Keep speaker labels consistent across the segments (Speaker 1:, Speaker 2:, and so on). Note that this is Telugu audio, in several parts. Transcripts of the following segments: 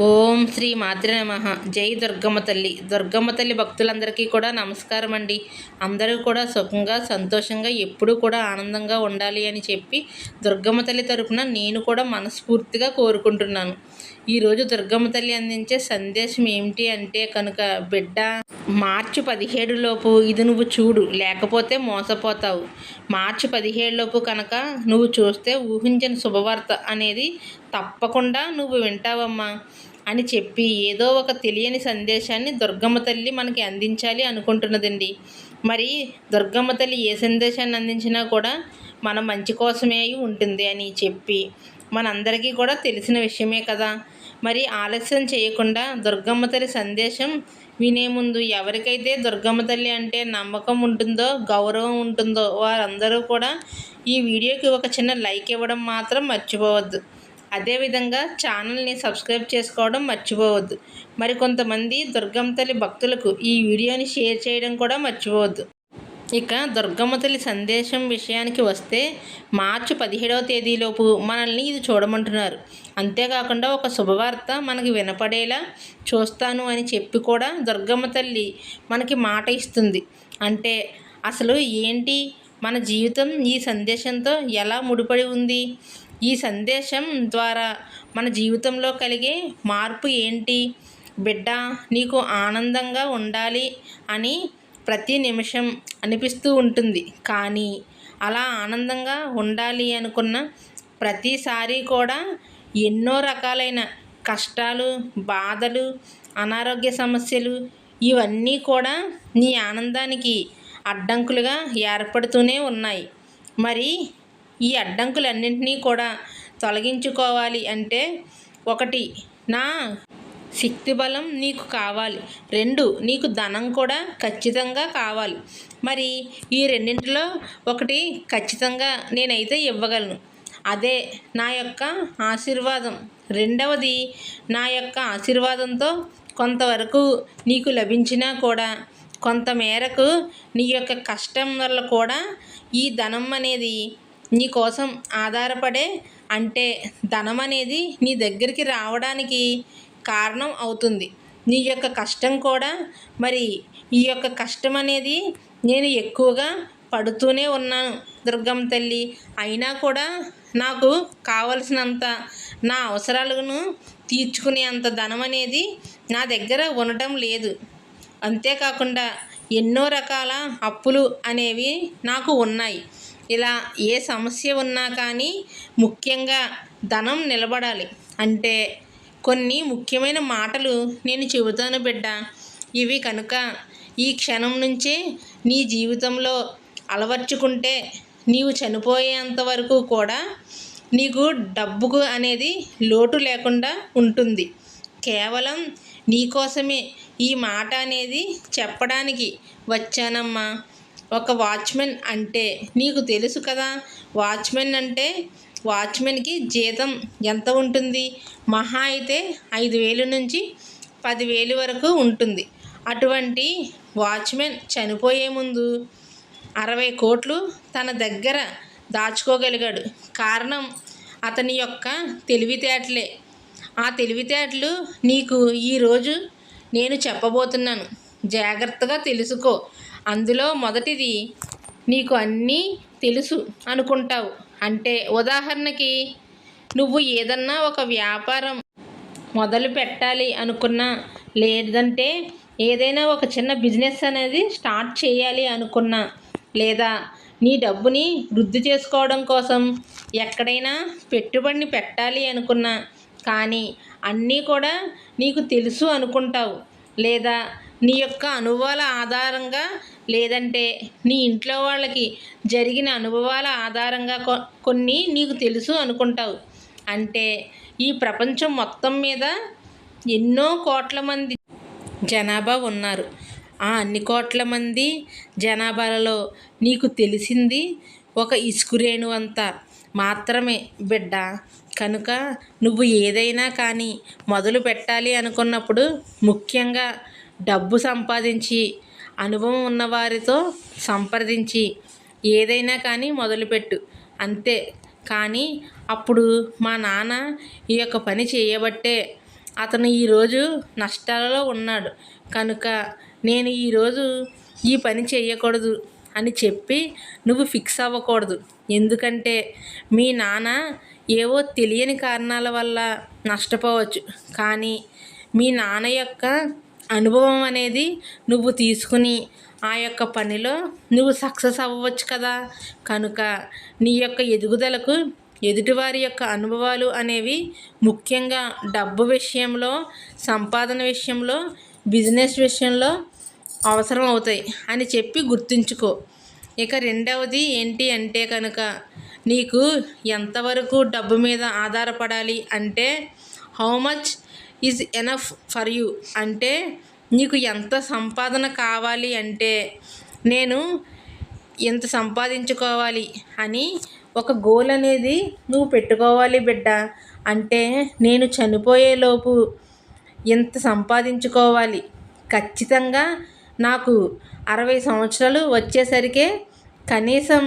Speaker 1: ఓం శ్రీ మాతృ నమ. జై దుర్గమ్మ తల్లి. దుర్గమ్మ తల్లి భక్తులందరికీ కూడా నమస్కారం అండి. అందరూ కూడా సుఖంగా సంతోషంగా ఎప్పుడూ కూడా ఆనందంగా ఉండాలి అని చెప్పి దుర్గమ్మ తల్లి తరపున నేను కూడా మనస్ఫూర్తిగా కోరుకుంటున్నాను. ఈరోజు దుర్గమ్మ తల్లి అందించే సందేశం ఏమిటి అంటే కనుక బిడ్డ మార్చి పదిహేడులోపు ఇది నువ్వు చూడు లేకపోతే మోసపోతావు. మార్చి పదిహేడులోపు కనుక నువ్వు చూస్తే ఊహించిన శుభవార్త అనేది తప్పకుండా నువ్వు వింటావమ్మా అని చెప్పి ఏదో ఒక తెలియని సందేశాన్ని దుర్గమ్మ తల్లి మనకి అందించాలి అనుకుంటున్నదండి. మరి దుర్గమ్మ తల్లి ఏ సందేశాన్ని అందించినా కూడా మన మంచి కోసమే అయి ఉంటుంది అని చెప్పి మనందరికీ కూడా తెలిసిన విషయమే కదా. మరి ఆలస్యం చేయకుండా దుర్గమ్మ తల్లి సందేశం వినే ముందు ఎవరికైతే దుర్గమ్మ తల్లి అంటే నమ్మకం ఉంటుందో గౌరవం ఉంటుందో వారందరూ కూడా ఈ వీడియోకి ఒక చిన్న లైక్ ఇవ్వడం మాత్రం మర్చిపోవద్దు. అదేవిధంగా ఛానల్ని సబ్స్క్రైబ్ చేసుకోవడం మర్చిపోవద్దు. మరి కొంతమంది దుర్గమ్మ తల్లి భక్తులకు ఈ వీడియోని షేర్ చేయడం కూడా మర్చిపోవద్దు. ఇక దుర్గమ్మ తల్లి సందేశం విషయానికి వస్తే మార్చి పదిహేడవ తేదీలోపు మనల్ని ఇది చూడమంటున్నారు. అంతేకాకుండా ఒక శుభవార్త మనకి వినపడేలా చూస్తాను అని చెప్పి కూడా దుర్గమ్మ తల్లి మనకి మాట ఇస్తుంది. అంటే అసలు ఏంటి? మన జీవితం ఈ సందేశంతో ఎలా ముడిపడి ఉంది? ఈ సందేశం ద్వారా మన జీవితంలో కలిగే మార్పు ఏంటి? బిడ్డ నీకు ఆనందంగా ఉండాలి అని ప్రతి నిమిషం అనిపిస్తూ ఉంటుంది. కానీ అలా ఆనందంగా ఉండాలి అనుకున్న ప్రతిసారి కూడా ఎన్నో రకాలైన కష్టాలు బాధలు అనారోగ్య సమస్యలు ఇవన్నీ కూడా నీ ఆనందానికి అడ్డంకులుగా ఏర్పడుతూనే ఉన్నాయి. మరి ఈ అడ్డంకులన్నింటినీ కూడా తొలగించుకోవాలి అంటే ఒకటి నా శక్తి బలం నీకు కావాలి. రెండు నీకు ధనం కూడా ఖచ్చితంగా కావాలి. మరి ఈ రెండింటిలో ఒకటి ఖచ్చితంగా నేనైతే ఇవ్వగలను. అదే నా యొక్క ఆశీర్వాదం. రెండవది నా యొక్క ఆశీర్వాదంతో కొంతవరకు నీకు లభించినా కూడా కొంత మేరకు నీ యొక్క కష్టం వల్ల కూడా ఈ ధనం అనేది నీ కోసం ఆధారపడే అంటే ధనం అనేది నీ దగ్గరికి రావడానికి కారణం అవుతుంది. నీ యొక్క కష్టం కూడా మరి ఈ యొక్క కష్టం అనేది నేను ఎక్కువగా పడుతూనే ఉన్నాను. దుర్గమ్మ తల్లి అయినా కూడా నాకు కావలసినంత నా అవసరాలను తీర్చుకునే అంత ధనం అనేది నా దగ్గర ఉండటం లేదు. అంతేకాకుండా ఎన్నో రకాల అప్పులు అనేవి నాకు ఉన్నాయి. ఇలా ఏ సమస్య ఉన్నా కానీ ముఖ్యంగా ధనం నిలబడాలి. అంటే కొన్ని ముఖ్యమైన మాటలు నేను చెబుతాను బిడ్డ. ఇవి కనుక ఈ క్షణం నుంచే నీ జీవితంలో అలవర్చుకుంటే నీవు చనిపోయేంత వరకు కూడా నీకు డబ్బుకు అనేది లోటు లేకుండా ఉంటుంది. కేవలం నీకోసమే ఈ మాట అనేది చెప్పడానికి వచ్చానమ్మా. ఒక వాచ్మెన్ అంటే నీకు తెలుసు కదా వాచ్మెన్ అంటే వాచ్మెన్కి జీతం ఎంత ఉంటుంది? మహా అయితే ఐదు వేలు నుంచి పదివేలు వరకు ఉంటుంది. అటువంటి వాచ్మెన్ చనిపోయే ముందు అరవై కోట్లు తన దగ్గర దాచుకోగలిగాడు. కారణం అతని యొక్క తెలివితేటలే. ఆ తెలివితేటలు నీకు ఈరోజు నేను చెప్పబోతున్నాను. జాగ్రత్తగా తెలుసుకో. అందులో మొదటిది నీకు అన్నీ తెలుసు అనుకుంటావు. అంటే ఉదాహరణకి నువ్వు ఏదన్నా ఒక వ్యాపారం మొదలు పెట్టాలి అనుకున్నా లేదంటే ఏదైనా ఒక చిన్న బిజినెస్ అనేది స్టార్ట్ చేయాలి అనుకున్నా లేదా నీ డబ్బుని వృద్ధి చేసుకోవడం కోసం ఎక్కడైనా పెట్టుబడిని పెట్టాలి అనుకున్నా కానీ అన్నీ కూడా నీకు తెలుసు అనుకుంటావు లేదా నీ యొక్క అనుభవాల ఆధారంగా లేదంటే నీ ఇంట్లో వాళ్ళకి జరిగిన అనుభవాల ఆధారంగా కొన్ని నీకు తెలుసు అనుకుంటావు. అంటే ఈ ప్రపంచం మొత్తం మీద ఎన్నో కోట్ల మంది జనాభా ఉన్నారు. ఆ అన్ని కోట్ల మంది జనాభాలలో నీకు తెలిసింది ఒక ఇసుకురేణు అంత మాత్రమే. బిడ్డ కనుక నువ్వు ఏదైనా కానీ మొదలు పెట్టాలి అనుకున్నప్పుడు ముఖ్యంగా డబ్బు సంపాదించి అనుభవం ఉన్నవారితో సంప్రదించి ఏదైనా కానీ మొదలుపెట్టు. అంతే. కానీ అప్పుడు మా నాన్న ఈ యొక్క పని చేయబట్టే అతను ఈరోజు నష్టాలలో ఉన్నాడు. కనుక నేను ఈరోజు ఈ పని చేయకూడదు అని చెప్పి నువ్వు ఫిక్స్ అవ్వకూడదు. ఎందుకంటే మీ నాన్న ఏవో తెలియని కారణాల వల్ల నష్టపోవచ్చు. కానీ మీ నాన్న యొక్క అనుభవం అనేది నువ్వు తీసుకుని ఆ యొక్క పనిలో నువ్వు సక్సెస్ అవ్వవచ్చు కదా. కనుక నీ యొక్క ఎదుగుదలకు ఎదుటివారి యొక్క అనుభవాలు అనేవి ముఖ్యంగా డబ్బు విషయంలో సంపాదన విషయంలో బిజినెస్ విషయంలో అవసరం అవుతాయి అని చెప్పి గుర్తుంచుకో. ఇక రెండవది ఏంటి అంటే కనుక నీకు ఎంతవరకు డబ్బు మీద ఆధారపడాలి అంటే how much is enough for you అంటే నీకు ఎంత సంపాదన కావాలి అంటే నేను ఎంత సంపాదించుకోవాలి అని ఒక గోల్ అనేది నువ్వు పెట్టుకోవాలి బిడ్డ. అంటే నేను చనిపోయేలోపు ఎంత సంపాదించుకోవాలి? ఖచ్చితంగా నాకు అరవై సంవత్సరాలు వచ్చేసరికే కనీసం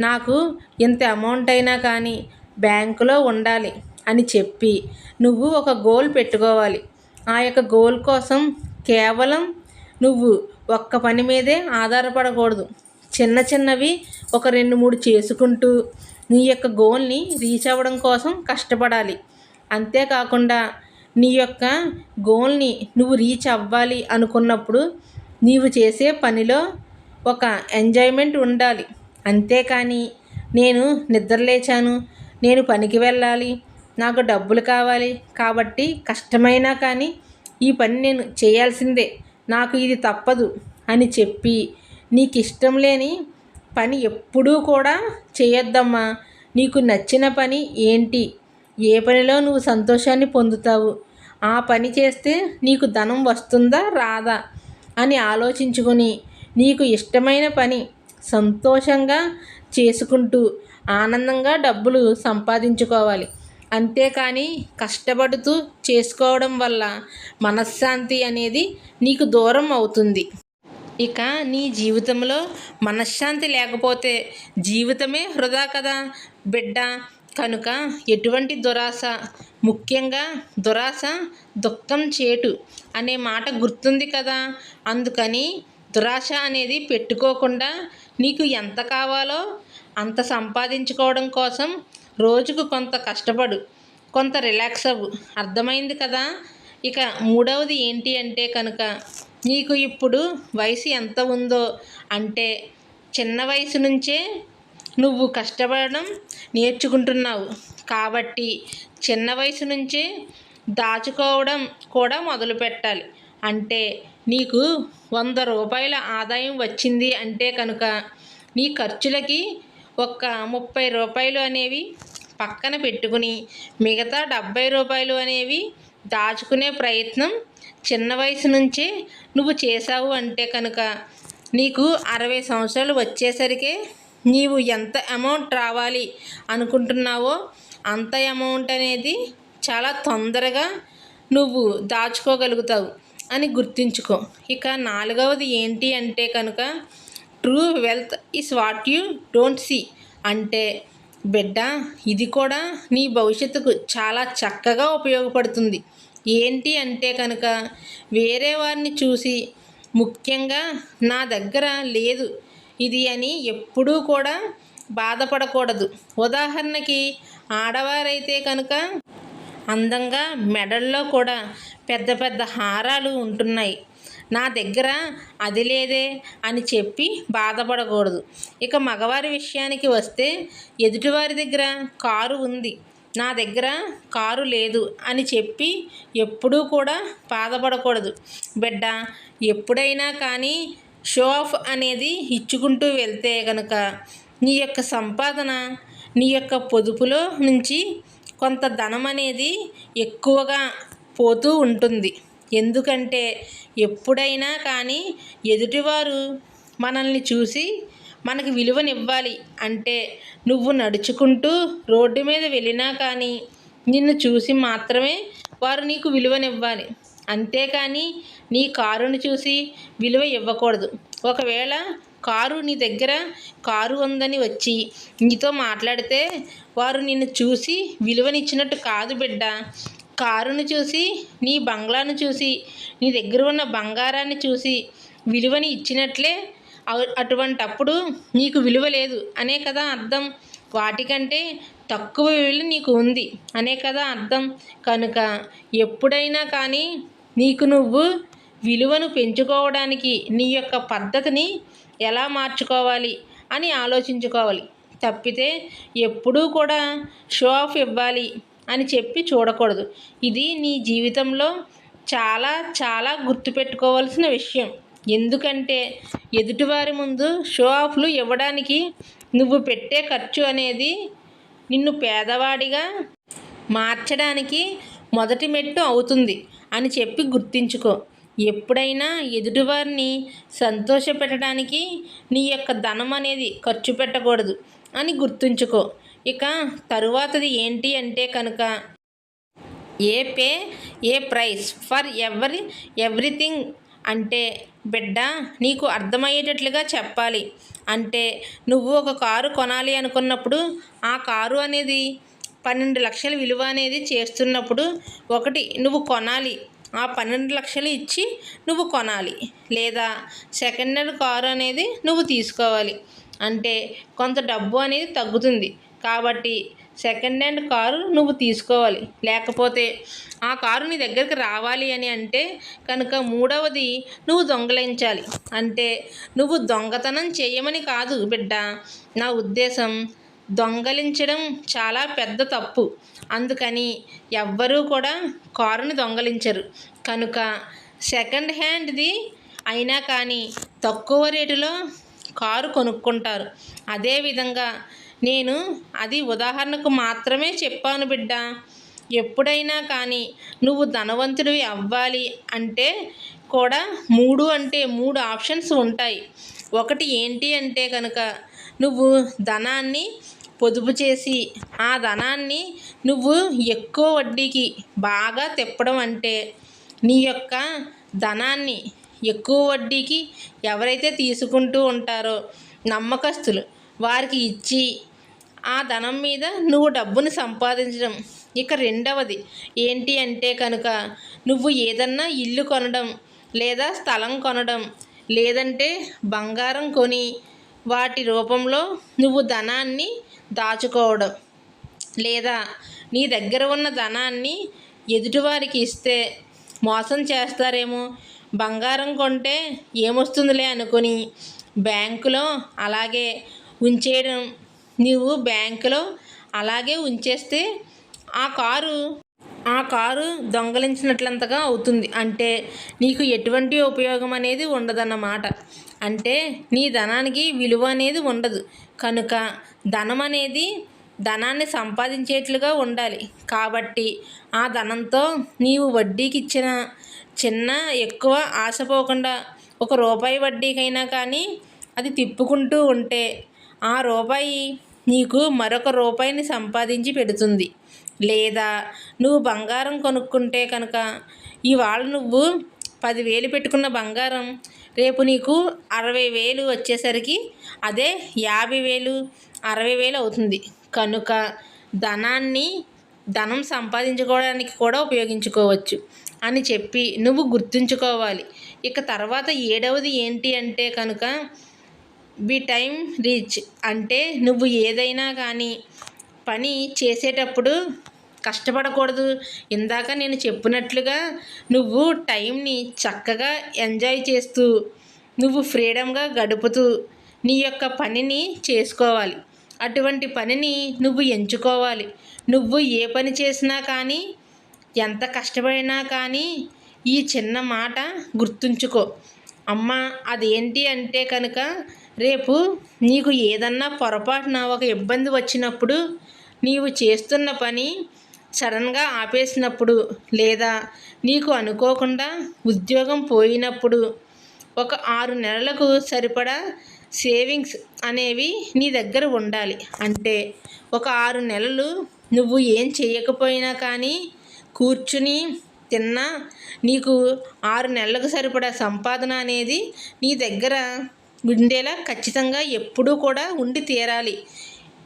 Speaker 1: నాకు ఇంత అమౌంట్ అయినా కానీ బ్యాంకులో ఉండాలి. అని చెప్పి నువ్వు ఒక గోల్ పెట్టుకోవాలి. ఆ యొక్క గోల్ కోసం కేవలం నువ్వు ఒక్క పని మీదే ఆధారపడకూడదు. చిన్న చిన్నవి ఒక రెండు మూడు చేసుకుంటూ నీ యొక్క గోల్ని రీచ్ అవ్వడం కోసం కష్టపడాలి. అంతేకాకుండా నీ యొక్క గోల్ని నువ్వు రీచ్ అవ్వాలి అనుకున్నప్పుడు నీవు చేసే పనిలో ఒక ఎంజాయ్మెంట్ ఉండాలి. అంతేకాని నేను నిద్రలేచాను నేను పనికి వెళ్ళాలి నాకు డబ్బులు కావాలి కాబట్టి కష్టమైనా కానీ ఈ పని నేను చేయాల్సిందే. నాకు ఇది తప్పదు అని చెప్పి నీకు ఇష్టం లేని పని ఎప్పుడూ కూడా చేయొద్దమ్మా. నీకు నచ్చిన పని ఏంటి? ఏ పనిలో నువ్వు సంతోషాన్ని పొందుతావు? ఆ పని చేస్తే నీకు ధనం వస్తుందా రాదా అని ఆలోచించుకొని నీకు ఇష్టమైన పని సంతోషంగా చేసుకుంటూ ఆనందంగా డబ్బులు సంపాదించుకోవాలి. అంతేకాని కష్టపడుతూ చేసుకోవడం వల్ల మనశ్శాంతి అనేది నీకు దూరం అవుతుంది. ఇక నీ జీవితంలో మనశ్శాంతి లేకపోతే జీవితమే హృదా కదా బిడ్డ. కనుక ఎటువంటి దురాశ ముఖ్యంగా దురాశ దుఃఖం చేటు అనే మాట గుర్తుంది కదా. అందుకని దురాశ అనేది పెట్టుకోకుండా నీకు ఎంత కావాలో అంత సంపాదించుకోవడం కోసం రోజుకు కొంత కష్టపడు కొంత రిలాక్స్ అవ్వు. అర్థమైంది కదా? ఇక మూడవది ఏంటి అంటే కనుక నీకు ఇప్పుడు వయసు ఎంత ఉందో అంటే చిన్న వయసు నుంచే నువ్వు కష్టపడడం నేర్చుకుంటున్నావు. కాబట్టి చిన్న వయసు నుంచే దాచుకోవడం కూడా మొదలు పెట్టాలి. అంటే నీకు వంద రూపాయల ఆదాయం వచ్చింది అంటే కనుక నీ ఖర్చులకి ఒక ముప్పై రూపాయలు అనేవి పక్కన పెట్టుకుని మిగతా డెబ్భై రూపాయలు అనేవి దాచుకునే ప్రయత్నం చిన్న వయసు నుంచే నువ్వు చేసావు అంటే కనుక నీకు అరవై సంవత్సరాలు వచ్చేసరికి నీవు ఎంత అమౌంట్ రావాలి అనుకుంటున్నావో అంత అమౌంట్ అనేది చాలా తొందరగా నువ్వు దాచుకోగలుగుతావు అని గుర్తుంచుకో. ఇక నాలుగవది ఏంటి అంటే కనుక true wealth is what you don't see అంటే బిడ్డ ఇది కూడా నీ భవిష్యత్తుకు చాలా చక్కగా ఉపయోగపడుతుంది. ఏంటి అంటే కనుక వేరే వారిని చూసి ముఖ్యంగా నా దగ్గర లేదు. ఇది అని ఎప్పుడూ కూడా బాధపడకూడదు. ఉదాహరణకి ఆడవారైతే కనుక అందంగా మెడల్లో కూడా పెద్ద పెద్ద హారాలు ఉంటున్నాయి. నా దగ్గర అది లేదే అని చెప్పి బాధపడకూడదు. ఇక మగవారి విషయానికి వస్తే ఎదుటివారి దగ్గర కారు ఉంది. నా దగ్గర కారు లేదు అని చెప్పి ఎప్పుడూ కూడా బాధపడకూడదు. బిడ్డ ఎప్పుడైనా కానీ షో ఆఫ్ అనేది ఇచ్చుకుంటూ వెళ్తే కనుక నీ యొక్క సంపాదన నీ యొక్క పొదుపులో నుంచి కొంత ధనం అనేది ఎక్కువగా పోతూ ఉంటుంది. ఎందుకంటే ఎప్పుడైనా కానీ ఎదుటివారు మనల్ని చూసి మనకి విలువనివ్వాలి అంటే నువ్వు నడుచుకుంటూ రోడ్డు మీద వెళ్ళినా కానీ నిన్ను చూసి మాత్రమే వారు నీకు విలువనివ్వాలి. అంతేకాని నీ కారుని చూసి విలువ ఇవ్వకూడదు. ఒకవేళ కారు నీ దగ్గర కారు ఉందని వచ్చి నీతో మాట్లాడితే వారు నిన్ను చూసి విలువనిచ్చినట్టు కాదు బిడ్డ. కారును చూసి నీ బంగ్లాను చూసి నీ దగ్గర ఉన్న బంగారాన్ని చూసి విలువని ఇచ్చినట్లే అటువంటప్పుడు నీకు విలువ లేదు. అనే కదా అర్థం. వాటికంటే తక్కువ విలువ నీకు ఉంది. అనే కదా అర్థం. కనుక ఎప్పుడైనా కానీ నీకు నువ్వు విలువను పెంచుకోవడానికి నీ యొక్క పద్ధతిని ఎలా మార్చుకోవాలి అని ఆలోచించుకోవాలి. తప్పితే ఎప్పుడూ కూడా షో ఆఫ్ ఇవ్వాలి. అని చెప్పి చూడకూడదు. ఇది నీ జీవితంలో చాలా చాలా గుర్తుపెట్టుకోవాల్సిన విషయం. ఎందుకంటే ఎదుటివారి ముందు షో ఆఫ్లు ఇవ్వడానికి నువ్వు పెట్టే ఖర్చు అనేది నిన్ను పేదవాడిగా మార్చడానికి మొదటి మెట్టు అవుతుంది అని చెప్పి గుర్తించుకో. ఎప్పుడైనా ఎదుటివారిని సంతోషపెట్టడానికి నీ యొక్క ధనం అనేది ఖర్చు పెట్టకూడదు అని గుర్తుంచుకో. ఇక తరువాతది ఏంటి అంటే కనుక a pay a price for every everything అంటే బిడ్డ నీకు అర్థమయ్యేటట్లుగా చెప్పాలి. అంటే నువ్వు ఒక కారు కొనాలి అనుకున్నప్పుడు ఆ కారు అనేది పన్నెండు లక్షల విలువ అనేది చేస్తున్నప్పుడు ఒకటి నువ్వు కొనాలి. ఆ పన్నెండు లక్షలు ఇచ్చి నువ్వు కొనాలి. లేదా సెకండ్ హ్యాండ్ కారు అనేది నువ్వు తీసుకోవాలి. అంటే కొంత డబ్బు అనేది తగ్గుతుంది. కాబట్టి సెకండ్ హ్యాండ్ కారు నువ్వు తీసుకోవాలి. లేకపోతే ఆ కారు నీ దగ్గరికి రావాలి అని అంటే కనుక మూడవది నువ్వు దొంగలించాలి. అంటే నువ్వు దొంగతనం చేయమని కాదు బిడ్డ. నా ఉద్దేశం దొంగలించడం చాలా పెద్ద తప్పు. అందుకని ఎవ్వరూ కూడా కారుని దొంగలించరు. కనుక సెకండ్ హ్యాండ్ది అయినా కానీ తక్కువ రేటులో కారు కొనుక్కుంటారు. అదేవిధంగా నేను అది ఉదాహరణకు మాత్రమే చెప్పాను బిడ్డ. ఎప్పుడైనా కానీ నువ్వు ధనవంతుడివి అవ్వాలి అంటే కూడా మూడు అంటే మూడు ఆప్షన్స్ ఉంటాయి. ఒకటి ఏంటి అంటే కనుక నువ్వు ధనాన్ని పొదుపు చేసి ఆ ధనాన్ని నువ్వు ఎక్కువ వడ్డీకి బాగా తిప్పడం అంటే నీ యొక్క ధనాన్ని ఎక్కువ వడ్డీకి ఎవరైతే తీసుకుంటూ ఉంటారో నమ్మకస్తులు వారికి ఇచ్చి ఆ ధనం మీద నువ్వు డబ్బుని సంపాదించడం. ఇక రెండవది ఏంటి అంటే కనుక నువ్వు ఏదన్నా ఇల్లు కొనడం లేదా స్థలం కొనడం లేదంటే బంగారం కొని వాటి రూపంలో నువ్వు ధనాన్ని దాచుకోవడం. లేదా నీ దగ్గర ఉన్న ధనాన్ని ఎదుటివారికి ఇస్తే మోసం చేస్తారేమో. బంగారం కొంటే ఏమొస్తుందిలే అనుకొని బ్యాంకులో అలాగే ఉంచేయడం. నీవు బ్యాంకులో అలాగే ఉంచేస్తే ఆ కారు ఆ కారు దొంగలించినట్లంతగా అవుతుంది. అంటే నీకు ఎటువంటి ఉపయోగం అనేది ఉండదన్నమాట. అంటే నీ ధనానికి విలువ అనేది ఉండదు. కనుక ధనం అనేది ధనాన్ని సంపాదించేట్లుగా ఉండాలి. కాబట్టి ఆ ధనంతో నీవు వడ్డీకి ఇచ్చిన చిన్న ఎక్కువ ఆశపోకుండా ఒక రూపాయి వడ్డీకైనా కానీ అది తిప్పుకుంటూ ఉంటే ఆ రూపాయి నీకు మరొక రూపాయిని సంపాదించి పెడుతుంది. లేదా నువ్వు బంగారం కొనుక్కుంటే కనుక ఇవాళ నువ్వు పదివేలు పెట్టుకున్న బంగారం రేపు నీకు అరవై వేలు వచ్చేసరికి అదే యాభై వేలు అరవై వేలు అవుతుంది. కనుక ధనాన్ని ధనం సంపాదించుకోవడానికి కూడా ఉపయోగించుకోవచ్చు అని చెప్పి నువ్వు గుర్తుంచుకోవాలి. ఇక తర్వాత ఏడవది ఏంటి అంటే కనుక బి టైం రీచ్ అంటే నువ్వు ఏదైనా కానీ పని చేసేటప్పుడు కష్టపడకూడదు. ఇందాక నేను చెప్పినట్లుగా నువ్వు టైంని చక్కగా ఎంజాయ్ చేస్తూ నువ్వు ఫ్రీడమ్గా గడుపుతూ నీ యొక్క పనిని చేసుకోవాలి. అటువంటి పనిని నువ్వు ఎంచుకోవాలి. నువ్వు ఏ పని చేసినా కానీ ఎంత కష్టపడినా కానీ ఈ చిన్న మాట గుర్తుంచుకో. అమ్మ అదేంటి అంటే కనుక రేపు నీకు ఏదన్నా పొరపాటున ఒక ఇబ్బంది వచ్చినప్పుడు నీవు చేస్తున్న పని సడన్గా ఆపేసినప్పుడు లేదా నీకు అనుకోకుండా ఉద్యోగం పోయినప్పుడు ఒక ఆరు నెలలకు సరిపడా సేవింగ్స్ అనేవి నీ దగ్గర ఉండాలి. అంటే ఒక ఆరు నెలలు నువ్వు ఏం చేయకపోయినా కానీ కూర్చుని తిన్నా నీకు ఆరు నెలలకు సరిపడా సంపాదన అనేది నీ దగ్గర ఉండేలా ఖచ్చితంగా ఎప్పుడూ కూడా ఉండి తీరాలి.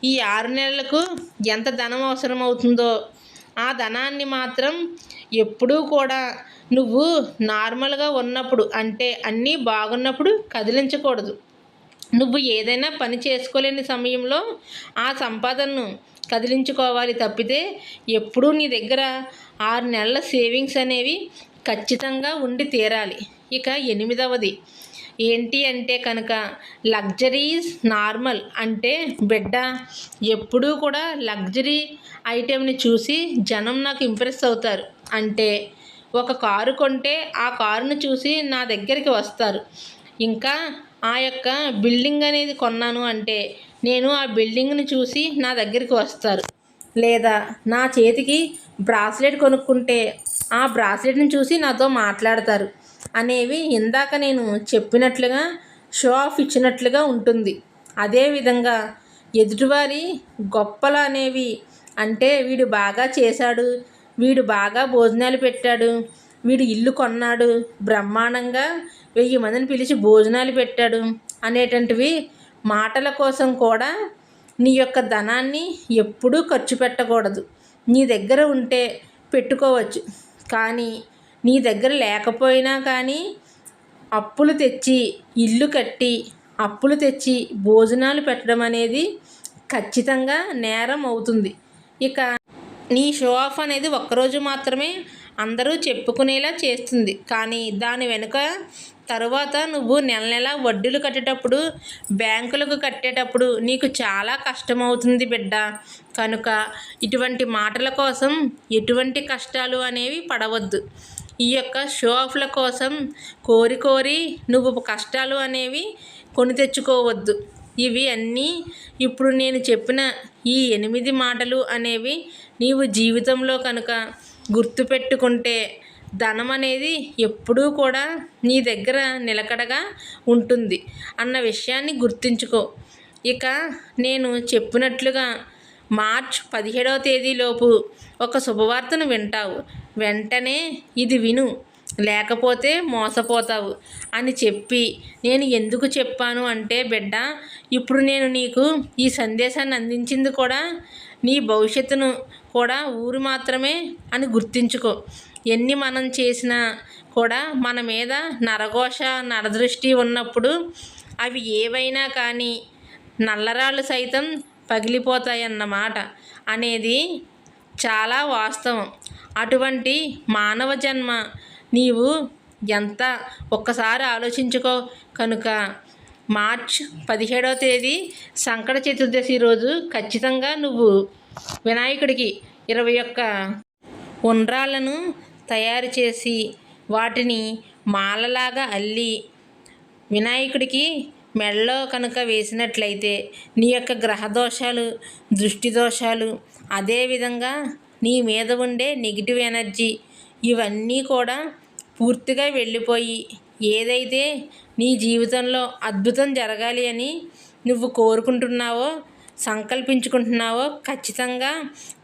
Speaker 1: ఈ ఆరు నెలలకు ఎంత ధనం అవసరం అవుతుందో ఆ ధనాన్ని మాత్రం ఎప్పుడూ కూడా నువ్వు నార్మల్గా ఉన్నప్పుడు అంటే అన్నీ బాగున్నప్పుడు కదిలించకూడదు. నువ్వు ఏదైనా పని చేసుకోలేని సమయంలో ఆ సంపాదనను కదిలించుకోవాలి తప్పితే ఎప్పుడూ నీ దగ్గర ఆరు నెలల సేవింగ్స్ అనేవి ఖచ్చితంగా ఉండి తీరాలి. ఇక ఎనిమిదవది. ఏంటి అంటే కనుక లగ్జరీస్ నార్మల్ అంటే బిడ్డ ఎప్పుడూ కూడా లగ్జరీ ఐటెంని చూసి జనం నాకు ఇంప్రెస్ అవుతారు. అంటే ఒక కారు కొంటే ఆ కారును చూసి నా దగ్గరికి వస్తారు. ఇంకా ఆ యొక్క బిల్డింగ్ అనేది కొన్నాను అంటే నేను ఆ బిల్డింగ్ని చూసి నా దగ్గరికి వస్తారు. లేదా నా చేతికి బ్రాస్లెట్ కొనుక్కుంటే ఆ బ్రాస్లెట్ని చూసి నాతో మాట్లాడతారు. అనేవి ఇందాక నేను చెప్పినట్లుగా షో ఆఫ్ ఇచ్చినట్లుగా ఉంటుంది. అదేవిధంగా ఎదుటివారి గొప్పలు అనేవి అంటే వీడు బాగా చేశాడు వీడు బాగా భోజనాలు పెట్టాడు వీడు ఇల్లు కొన్నాడు బ్రహ్మాండంగా వెయ్యి మందిని పిలిచి భోజనాలు పెట్టాడు అనేటువంటివి మాటల కోసం కూడా నీ యొక్క ధనాన్ని ఎప్పుడూ ఖర్చు పెట్టకూడదు. నీ దగ్గర ఉంటే పెట్టుకోవచ్చు. కానీ నీ దగ్గర లేకపోయినా కానీ అప్పులు తెచ్చి ఇల్లు కట్టి అప్పులు తెచ్చి భోజనాలు పెట్టడం అనేది ఖచ్చితంగా నేరం అవుతుంది. ఇక నీ షో ఆఫ్ అనేది ఒక్కరోజు మాత్రమే అందరూ చెప్పుకునేలా చేస్తుంది. కానీ దాని వెనుక తరువాత నువ్వు నెల నెల వడ్డీలు కట్టేటప్పుడు బ్యాంకులకు కట్టేటప్పుడు నీకు చాలా కష్టమవుతుంది బిడ్డ. కనుక ఇటువంటి మాటల కోసం ఎటువంటి కష్టాలు అనేవి పడవద్దు. ఈ యొక్క షో ఆఫ్ల కోసం కోరి కోరి నువ్వు కష్టాలు అనేవి కొని తెచ్చుకోవద్దు. ఇవి అన్నీ ఇప్పుడు నేను చెప్పిన ఈ ఎనిమిది మాటలు అనేవి నీవు జీవితంలో కనుక గుర్తుపెట్టుకుంటే ధనం అనేది ఎప్పుడూ కూడా నీ దగ్గర నిలకడగా ఉంటుంది. అన్న విషయాన్ని గుర్తుంచుకో. ఇక నేను చెప్పినట్లుగా మార్చ్ పదిహేడవ తేదీలోపు ఒక శుభవార్తను వింటావు. వెంటనే ఇది విను లేకపోతే మోసపోతావు అని చెప్పి. నేను ఎందుకు చెప్పాను అంటే బిడ్డ ఇప్పుడు నేను నీకు ఈ సందేశాన్ని అందించింది కూడా నీ భవిష్యత్తును కూడా ఊరు మాత్రమే అని గుర్తించుకో. ఎన్ని మనం చేసినా కూడా మన మీద నరఘోష నరదృష్టి ఉన్నప్పుడు అవి ఏవైనా కానీ నల్లరాళ్ళు సైతం పగిలిపోతాయన్నమాట. అనేది చాలా వాస్తవం. అటువంటి మానవ జన్మ నీవు ఎంత? ఒక్కసారి ఆలోచించుకో. కనుక మార్చ్ పదిహేడవ తేదీ సంకట చతుర్దశి రోజు ఖచ్చితంగా నువ్వు వినాయకుడికి ఇరవై ఒక్క ఉండ్రాలను తయారు చేసి వాటిని మాలలాగా అల్లి వినాయకుడికి మెడలో కనుక వేసినట్లయితే నీ యొక్క గ్రహ దోషాలు దృష్టి దోషాలు అదేవిధంగా నీ మీద ఉండే నెగిటివ్ ఎనర్జీ ఇవన్నీ కూడా పూర్తిగా వెళ్ళిపోయి ఏదైతే నీ జీవితంలో అద్భుతం జరగాలి అని నువ్వు కోరుకుంటున్నావో సంకల్పించుకుంటున్నావో ఖచ్చితంగా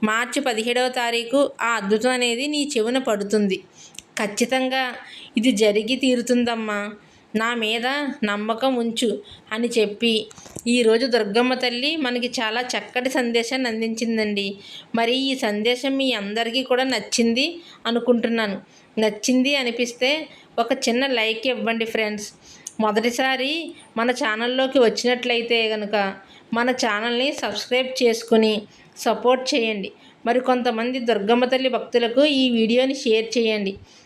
Speaker 1: మార్చి పదిహేడవ తారీఖు ఆ అద్భుతం అనేది నీ చెవిన పడుతుంది. ఖచ్చితంగా ఇది జరిగి తీరుతుందమ్మా. నా మీద నమ్మకం ఉంచు అని చెప్పి. ఈరోజు దుర్గమ్మ తల్లి మనకి చాలా చక్కటి సందేశాన్ని అందించిందండి. మరి ఈ సందేశం మీ అందరికీ కూడా నచ్చింది అనుకుంటున్నాను. నచ్చింది అనిపిస్తే ఒక చిన్న లైక్ ఇవ్వండి ఫ్రెండ్స్. మొదటిసారి మన ఛానల్లోకి వచ్చినట్లయితే కనుక మన ఛానల్ని సబ్స్క్రైబ్ చేసుకుని సపోర్ట్ చేయండి. మరి కొంతమంది దుర్గమ్మ తల్లి భక్తులకు ఈ వీడియోని షేర్ చేయండి.